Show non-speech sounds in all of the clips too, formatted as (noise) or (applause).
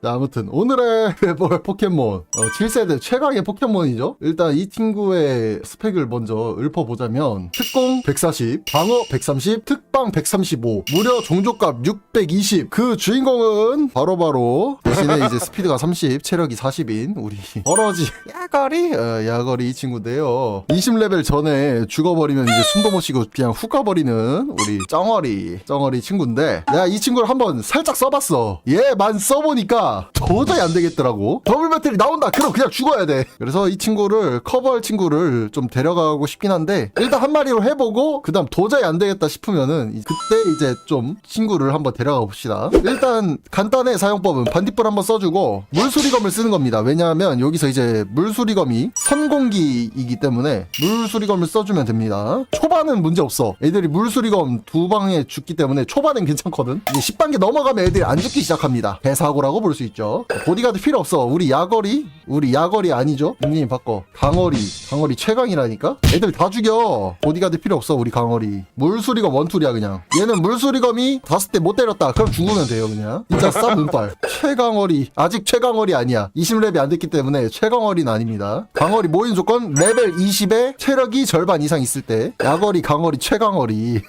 자, 아무튼 오늘의 (laughs) 외볼 포켓몬 어, 7세대 최강의 포켓몬이죠. 일단 이 친구의 스펙을 먼저 읊어보자면 특공 140, 방어 130, 특방 135, 무려 종족값 620. 그 주인공은 바로바로 대신에 이제 (laughs) 스피드가 30, 체력이 40인 우리 어러지 야거리 어, 야거리 이 친구인데요. 20레벨 전에 죽어버리면 이제 숨도 못 쉬고 그냥 훅 가버리는 우리 쩡어리 쩡어리 친구인데 내가 이 친구를 한번 살짝 써봤어. 얘만 써보니까 도저히 안 되겠더라고. 더블 배틀이 나온다. 그럼 그냥 죽어야 돼. 그래서 이 친구를 커버할 친구를 좀 데려가고 싶긴 한데 일단 한 마리로 해보고 그다음 도저히 안 되겠다 싶으면은 이- 그때 이제 좀 친구를 한번 데려가 봅시다. 일단 간단해 사용법은 반딧불 한번 써주고 물수리검을 쓰는 겁니다. 왜냐하면 여기서 이제 물수리검이 선공기이기 때문에 물수리검을 써주면 됩니다. 초반은 문제 없어. 애들이 물수리검 두 방에 죽기 때문에 초반엔 괜찮거든. 이제 10단계 넘어가면 애들이 안 죽기 시작합니다. 대사고라고 볼 수 있죠. 보디가드 필요 없어. 우리 야거리, 우리 야거리 아니죠? 닉네임 바꿔. 강어리, 강어리 최강이라니까. 애들 다 죽여. 보디가드 필요 없어. 우리 강어리. 물수리검 원툴이야 그냥. 얘는 물수리검이 다섯 대 못 때렸다. 그럼 죽으면 돼요 그냥. 진짜 싼 운빨. (laughs) 최강어리 아직 최강어리 아니야. 20렙이 안 됐기 때문에 최강어리는 아닙니다. 강어리 모인 조건 레벨 20에 체력이 절반 이상 있을 때 야거리 강어리 최강어리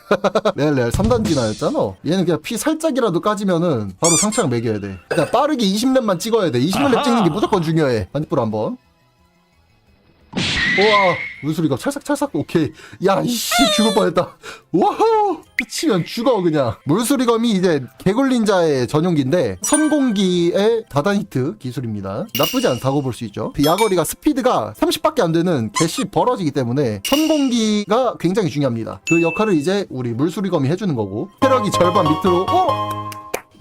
레알 레알 3단 진화였잖아. 얘는 그냥 피 살짝이라도 까지면은 바로 상창 매겨야 돼. 그냥 빠르게 20렙만 찍어야 돼. 20렙 찍는 게 무조건 중요해. 반딧불 한번. 우와 물소리가 찰싹찰싹. 오케이. 야 이씨 죽을 뻔했다. 와우 미치면 죽어 그냥. 물소리검이 이제 개굴린자의 전용기인데 선공기의 다단히트 기술입니다. 나쁘지 않다고 볼 수 있죠. 야거리가 스피드가 30밖에 안 되는 개씨 벌어지기 때문에 선공기가 굉장히 중요합니다. 그 역할을 이제 우리 물소리검이 해주는 거고. 체력이 절반 밑으로 어?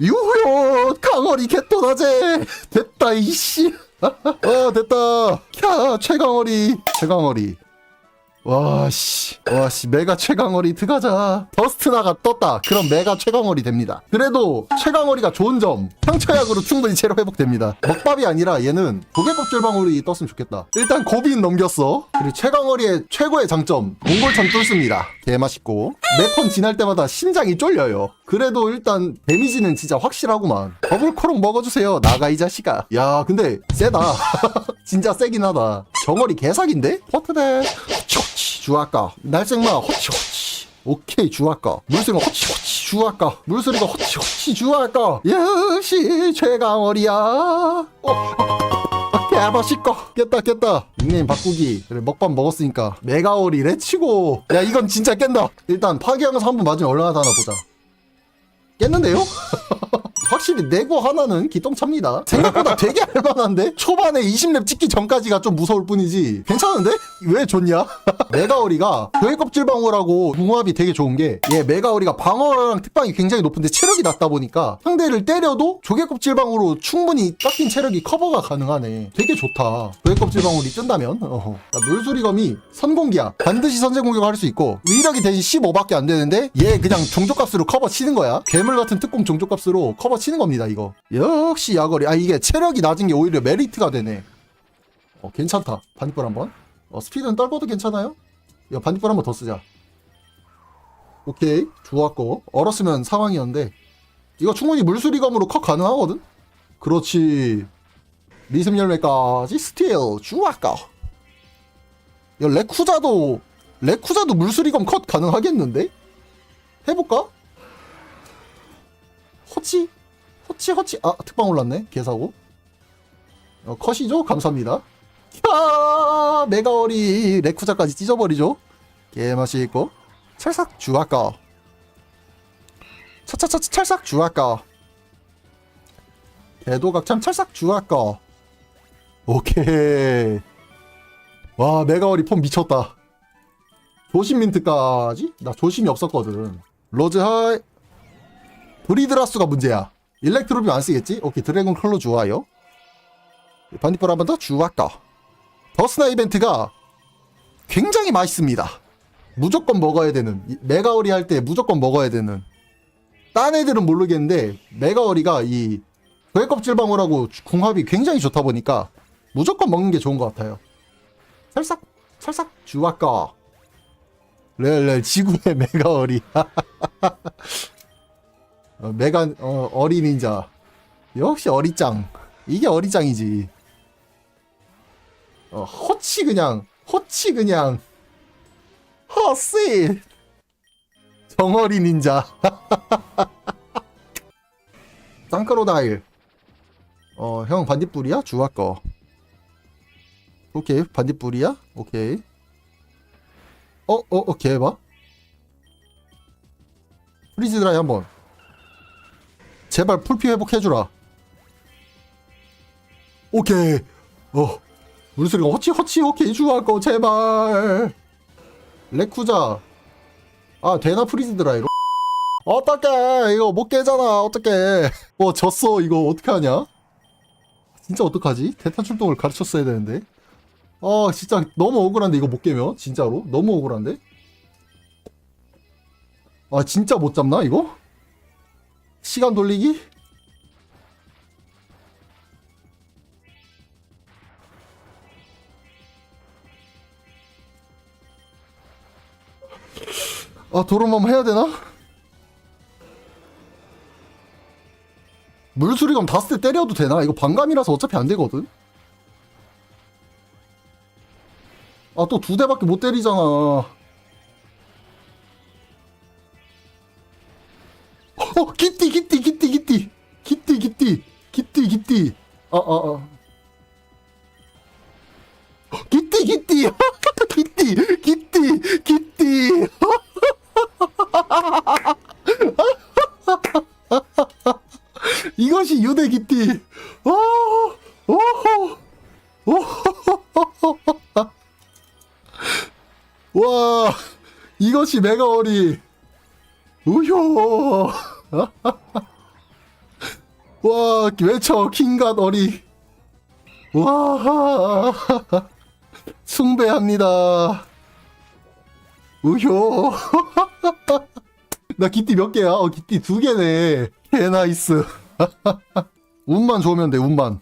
유효 강어리 개또다제. 됐다 이씨. 어 (laughs) 됐다. 캬 최강어리 최강어리 와씨 와씨 메가 최강어리 들어가자. 더스트나가 떴다. 그럼 메가 최강어리 됩니다. 그래도 최강어리가 좋은 점 상처약으로 충분히 체력 회복됩니다. 먹밥이 아니라 얘는 고개껍질방울이 떴으면 좋겠다. 일단 고비는 넘겼어. 그리고 최강어리의 최고의 장점 몽골천 뚫습니다. 개맛있고. 매턴 지날 때마다 심장이 쫄려요. 그래도 일단 데미지는 진짜 확실하구만. 더블코롱 먹어주세요 나가 이 자식아. 야 근데 세다. (laughs) 진짜 세긴 하다. 정어리 개사기인데? 허트대 호치호치 주아까. 날생마 호치 호치. 오케이 주아까. 물소리가 호치 호치 주아까. 물소리가 호치 호치 주아까. 역시 최강어리야. 어, 어, 개맛있고. 깼다 깼다. 닉네임 바꾸기. 그래 먹밥 먹었으니까. 메가오리 레치고. 야 이건 진짜 깬다. 일단 파괴하면서 한 번 맞으면 얼마나 다나 보자. 깼는데요? (laughs) 확실히 내고 하나는 기똥찹니다. 생각보다 되게 할만한데? 초반에 20렙 찍기 전까지가 좀 무서울 뿐이지. 괜찮은데? 왜 좋냐? (laughs) 메가어리가 교회껍질 방어라고 궁합이 되게 좋은 게 얘 메가어리가 방어랑 특방이 굉장히 높은데 체력이 낮다 보니까 상대를 때려도 조개껍질방으로 충분히 깎인 체력이 커버가 가능하네. 되게 좋다. 교회껍질 방울이 뜬다면? 어허. 자, 물수리검이 선공기야. 반드시 선제 공격을 할 수 있고 위력이 대신 15밖에 안 되는데 얘 그냥 종족값으로 커버 치는 거야. 괴물 같은 특공 종족값으로 커버 치는 겁니다 이거. 역시 야거리. 아 이게 체력이 낮은 게 오히려 메리트가 되네. 어 괜찮다. 반딧불 한번. 어 스피드는 떨궈도 괜찮아요? 야 반딧불 한번 더 쓰자. 오케이 좋았고 얼었으면 상황이었는데 이거 충분히 물수리검으로 컷 가능하거든? 그렇지 리듬 열매까지 스틸 좋았고 야 레쿠자도 레쿠자도 물수리검 컷 가능하겠는데? 해볼까? 허치? 허치 허치. 아 특방 올랐네. 개사고. 어, 컷이죠? 감사합니다. 야 메가어리 레쿠자까지 찢어버리죠? 개맛이 있고. 찰싹 주아까 차차차 찰싹 주아까 개도각참 찰싹 주아까 오케이. 와 메가어리 폼 미쳤다. 조심 민트까지? 나 조심이 없었거든. 로즈 하이. 브리드라스가 문제야 일렉트로비 안 쓰겠지? 오케이 드래곤 컬러 좋아요. 반딧불 한 번 더 주아까 더스나 이벤트가 굉장히 맛있습니다. 무조건 먹어야 되는 이 메가오리 할 때 무조건 먹어야 되는. 딴 애들은 모르겠는데 메가오리가 이 괴껍질방울하고 궁합이 굉장히 좋다 보니까 무조건 먹는 게 좋은 것 같아요. 살짝 살짝 주아까 레레 지구의 (laughs) 메가어리 어, 메가 어, 어리 닌자 역시 어리짱 이게 어리장이지. 어, 허치 그냥, 허치 그냥. 허씨! 정어리 닌자. 쌍크로다일. (laughs) 어, 형 반딧불이야? 주화 거. 오케이, 반딧불이야? 오케이. 어, 어, 어. 프리즈 드라이 한번. 제발 풀피 회복해주라. 오케이. 어. 우리 소리가 허치 허치 오케이 주할 거 제발. 레쿠자. 아 되나 프리즈 드라이로? 어떡해 이거 못 깨잖아 어떡해. 어 졌어 이거 어떻게 하냐? 진짜 어떡하지? 대탄 출동을 가르쳤어야 되는데. 아 진짜 너무 억울한데 이거 못 깨면 진짜로 너무 억울한데. 아 진짜 못 잡나 이거? 시간 돌리기? 아 도로맘 해야 되나? 물수리검 닿았을 때 때려도 되나? 이거 반감이라서 어차피 안 되거든? 아 또 두 대밖에 못 때리잖아 어, 기띠, 기띠, 기띠, 기띠. 기띠, 기띠. 기띠, 기띠. 어, 어, 어. 기띠, 기띠. (laughs) 기띠, 기띠, 기띠. (laughs) 이것이 유대 기띠. 오, 오, 오. 와, 이것이 메가 어리. 우효. (laughs) 와 외쳐 킹갓 어리. 와 (laughs) 숭배합니다. 우효. (laughs) 나 기띠 몇 개야? 어 기띠 두 개네. 개 나이스. 운만 좋으면 돼 운만.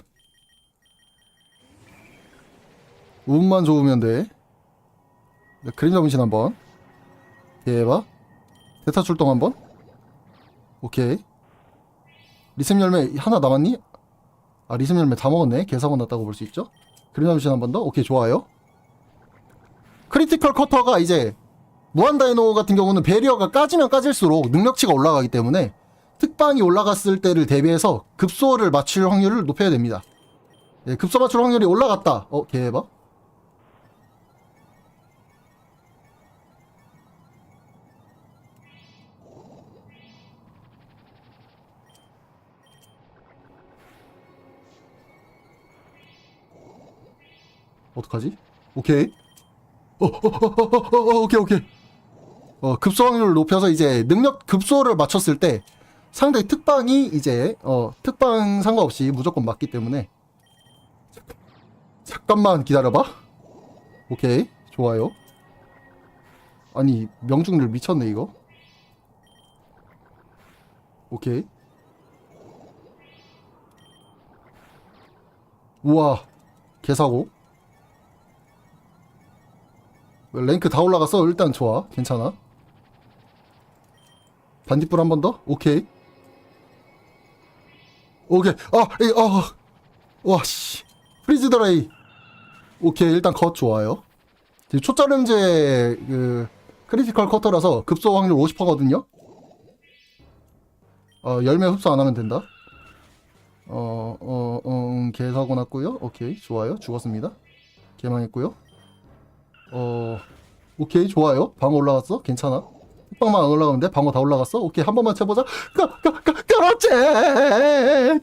운만 좋으면 돼. 네, 그림자 문신 한번. 대박. 대타 출동 한번 오케이. 리셈 열매 하나 남았니? 아 리셈 열매 다 먹었네. 개사고 났다고 볼 수 있죠? 문신 한 번 더? 오케이 좋아요. 크리티컬 커터가 이제 무한 다이노 같은 경우는 베리어가 까지면 까질수록 능력치가 올라가기 때문에 특방이 올라갔을 때를 대비해서 급소를 맞출 확률을 높여야 됩니다. 예, 급소 맞출 확률이 올라갔다. 어 개봐 어떡하지? 오케이. 어, 어, 어, 어, 어, 어, 오케이, 오케이. 어, 급소 확률을 높여서 이제 능력 급소를 맞췄을 때 상대 특방이 이제, 어, 특방 상관없이 무조건 맞기 때문에. 잠깐만 기다려봐. 오케이. 좋아요. 아니, 명중률 미쳤네, 이거. 오케이. 우와. 개사고. 랭크 다 올라갔어. 일단 좋아. 괜찮아. 반딧불 한 번 더? 오케이. 오케이. 아, 이, 아. 와, 씨. 프리즈 드라이. 오케이. 일단 컷 좋아요. 지금 초짜름제 그 크리티컬 커터라서 급소 확률 50%거든요. 어, 열매 흡수 안 하면 된다. 어, 어, 어, 음, 개 사고 났고요. 오케이. 좋아요. 죽었습니다. 개망했고요. 어, 오케이, 좋아요. 방어 올라갔어? 괜찮아. 흑방만 안 올라가면 돼? 방어 다 올라갔어? 오케이, 한 번만 쳐보자. 가, 가, 가, 그렇지!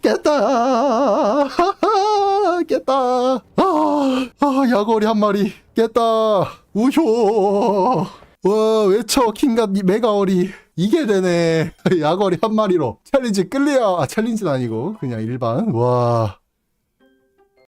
깼다! (laughs) 깼다! 아, 아, 야거리 한 마리. 깼다! 우효! 와, 외쳐, 킹갓 메가어리. 이게 되네. (laughs) 야거리 한 마리로. 챌린지 클리어. 아, 챌린지는 아니고, 그냥 일반. 와.